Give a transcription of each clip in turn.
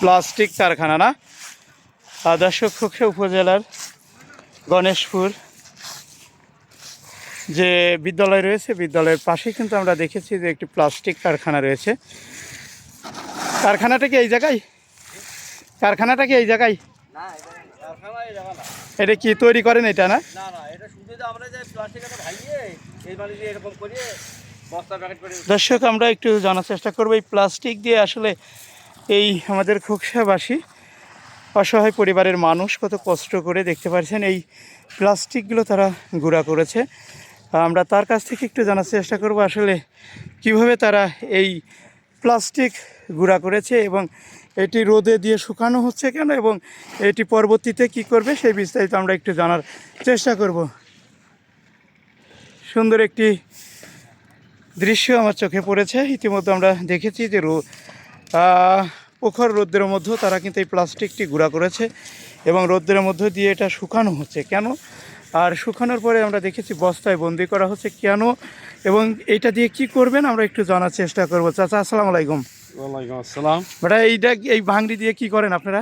Plastic কারখানা না? দর্শক উপজেলার গণেশপুর যে বিদ্যালয় রয়েছে বিদ্যালয়ের পাশে কিন্তু আমরা দেখেছি যে একটি প্লাস্টিক কারখানা রয়েছে। কারখানাটা কি এই জায়গায়? কারখানাটা কি এই জায়গায়? এটা কি তৈরি করেন এটা না? দর্শক আমরা একটু জানার চেষ্টা করব এই প্লাস্টিক দিয়ে আসলে এই আমাদের খোকসাবাসী, অসহায় পরিবারের মানুষ কত কষ্ট করে দেখতে পাচ্ছেন এই প্লাস্টিকগুলো তারা গুঁড়া করেছে। আমরা তার কাছ থেকে একটু জানার চেষ্টা করব আসলে কীভাবে তারা এই প্লাস্টিক গুঁড়া করেছে এবং এটি রোদে দিয়ে শুকানো হচ্ছে কেন এবং এটি পরবর্তীতে কি করবে সেই বিস্তারিত আমরা একটু জানার চেষ্টা করব। সুন্দর একটি দৃশ্য আমার চোখে পড়েছে। ইতিমধ্যে আমরা দেখেছি যে প্রখর রোদ্রের মধ্যেও তারা কিন্তু এই প্লাস্টিকটি গুঁড়া করেছে এবং রোদ্রের মধ্য দিয়ে এটা শুকানো হচ্ছে। কেন? আর শুকানোর পরে আমরা দেখেছি বস্তায় বন্দি করা হচ্ছে। কেন? এবং এটা দিয়ে কি করবেন আমরা একটু জানার চেষ্টা করব। চাচা আসসালামু আলাইকুম। ওয়ালাইকুম আসসালাম। বেটা এইটা এই ভাঙড়ি দিয়ে কি করেন আপনারা?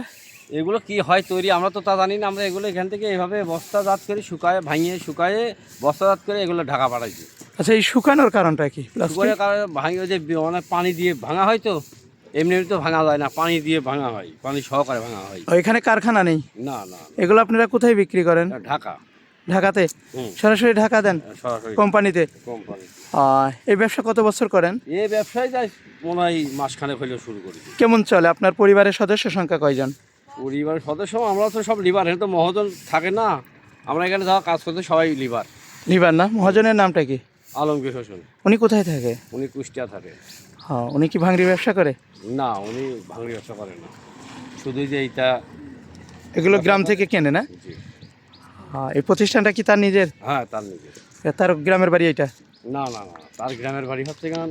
এগুলো কি হয় তৈরি? আমরা তো তা জানি না। আমরা এগুলো এখান থেকে এইভাবে বস্তাজাত করে শুকায় ভাঙিয়ে শুকায়ে বস্তাজাত করে এগুলো ঢাকা পাঠাইছি আচ্ছা এই শুকানোর কারণটা কি? শুকানোর কারণে ভাঙিয়ে যে বি- মানে পানি দিয়ে ভাঙা হয় তো এমনি এমনি তো ভাঙা যায় না পানি দিয়ে ভাঙা হয় পানি সহকারে ভাঙা হয়। এখানে কারখানা নেই? না না এগুলো আপনারা কোথায় বিক্রি করেন? ঢাকা। ঢাকাতে? সরাসরি ঢাকা দেন? কোম্পানিতে? আহ, এই ব্যবসা কত বছর করেন? এই ব্যবসায় যাই মনে হয় মাসখানেক হইলেও শুরু করেছি কেমন চলে? আপনার পরিবারের সদস্য সংখ্যা কয়জন? পরিবারের সদস্য আমরা তো সব লিভার এখানে তো মহাজন থাকে না। আমরা এখানে যাওয়া কাজ করতে সবাই লিভার। লিবার না? মহাজনের নামটা কি? আলমগীর হোসেন। উনি কোথায় থাকে? উনি কুষ্টিয়া থাকে। হ্যাঁ উনি কি ভাঙড়ি ব্যবসা করে? না উনি ভাঙড়ি ব্যবসা করে না। শুধু যে এইটা এগুলো গ্রাম থেকে কেনে না? হ্যাঁ এই প্রতিষ্ঠানটা কি তার নিজের? হ্যাঁ তার নিজের। তার গ্রামের বাড়ি এটা না না না তার গ্রামের বাড়ি হচ্ছে গান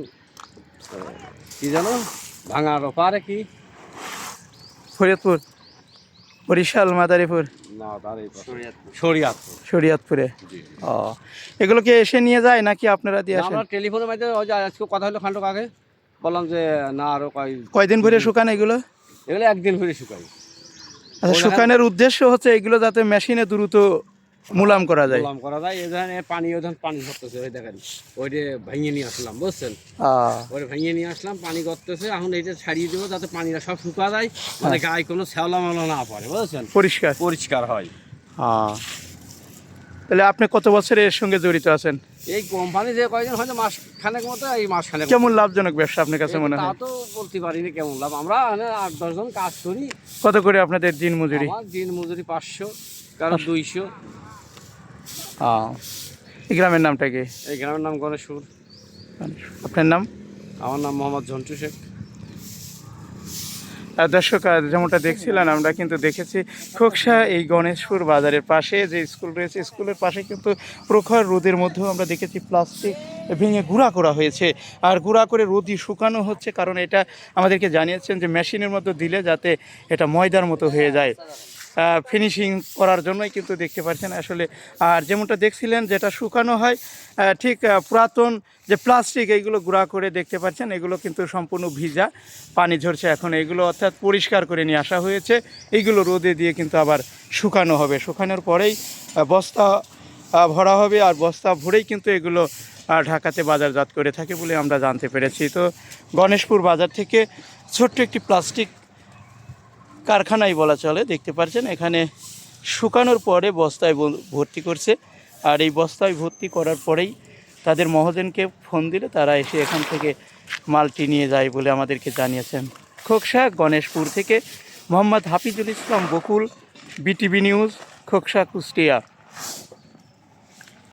কি জানো ভাঙার পারে কি? ফরিদপুর। বরিশাল মাদারীপুর? শরিয়াতপুর। শরিয়াতপুরে। জি। ও এগুলোকে এসে নিয়ে যায় নাকি আপনারা দিয়ে আসেন? আমরা টেলিফোনের মাধ্যমে আজকে কথা হলো খান্ডক আগে বললাম যে না আরও কয় কয়দিন ঘুরে শুকান এগুলো? এগুলো একদিন ঘুরে শুকাই। আচ্ছা শুকানোর উদ্দেশ্য হচ্ছে এগুলো যাতে মেশিনে দ্রুত মুলাম করা যায়। গোলাম করা যায়। এই ধরনের পানি ওই পানি ধরতেছে ওই দেখেন ওইটা ভেঙে নিয়ে আসলাম বুঝছেন? ওটা ভেঙে নিয়ে আসলাম পানি করতেছে এখন এইটা ছাড়িয়ে দেবো যাতে পানিটা সব শুকা যায় মানে গায়ে কোনো শ্যাওলা মেলা না পড়ে বুঝেছেন? পরিষ্কার। পরিষ্কার হয়। হ্যাঁ তাহলে আপনি কত বছর এর সঙ্গে জড়িত আছেন? এই কোম্পানি যে কয়জন হয়তো মাস খানেক মতো এই মাস খানেক কেমন লাভজনক ব্যবসা আপনার কাছে মনে হয় তা হয়? তো বলতে পারিনি কেমন লাভ। আমরা আট দশজন কাজ করি। কত করে আপনাদের দিন মজুরি আমার দিন মজুরি পাঁচশো কারও দুইশো। এই গ্রামের নামটা কি? এই গ্রামের নাম গণেশপুর। আপনার নাম? আমার নাম মোহাম্মদ ঝন্টু শেখ। দর্শক যেমনটা দেখছিলেন আমরা কিন্তু দেখেছি খোকসা এই গণেশপুর বাজারের পাশে যে স্কুল রয়েছে স্কুলের পাশে কিন্তু প্রখর রোদের মধ্যেও আমরা দেখেছি প্লাস্টিক ভেঙে গুঁড়া করা হয়েছে। আর গুঁড়া করে রোদি শুকানো হচ্ছে কারণ এটা আমাদেরকে জানিয়েছেন যে মেশিনের মতো দিলে যাতে এটা ময়দার মতো হয়ে যায়। ফিনিশিং করার জন্যই কিন্তু দেখতে পাচ্ছেন। আসলে, আর যেমনটা দেখছিলেন যেটা শুকানো হয় ঠিক পুরাতন যে প্লাস্টিক এইগুলো গুঁড়া করে দেখতে পাচ্ছেন, এগুলো কিন্তু সম্পূর্ণ ভিজা, পানি ঝরছে এখন। এগুলো অর্থাৎ পরিষ্কার করে নিয়ে আসা হয়েছে। এইগুলো রোদে দিয়ে কিন্তু আবার শুকানো হবে। শুকানোর পরেই বস্তা ভরা হবে আর বস্তা ভরেই কিন্তু এগুলো ঢাকাতে বাজারজাত করে থাকে বলে আমরা জানতে পেরেছি। তো গণেশপুর বাজার থেকে ছোট্ট একটি প্লাস্টিক কারখানাই বলা চলে, দেখতে পাচ্ছেন এখানে শুকানোর পরে বস্তায় ভর্তি করছে। আর এই বস্তায় ভর্তি করার পরেই তাদের মহাজনকে ফোন দিলে তারা এসে এখান থেকে মালটি নিয়ে যায় বলে আমাদেরকে জানিয়েছেন। খোকসা, গণেশপুর থেকে মোহাম্মদ হাফিজুল ইসলাম বকুল, বিটিভি নিউজ, খোকসা, কুষ্টিয়া।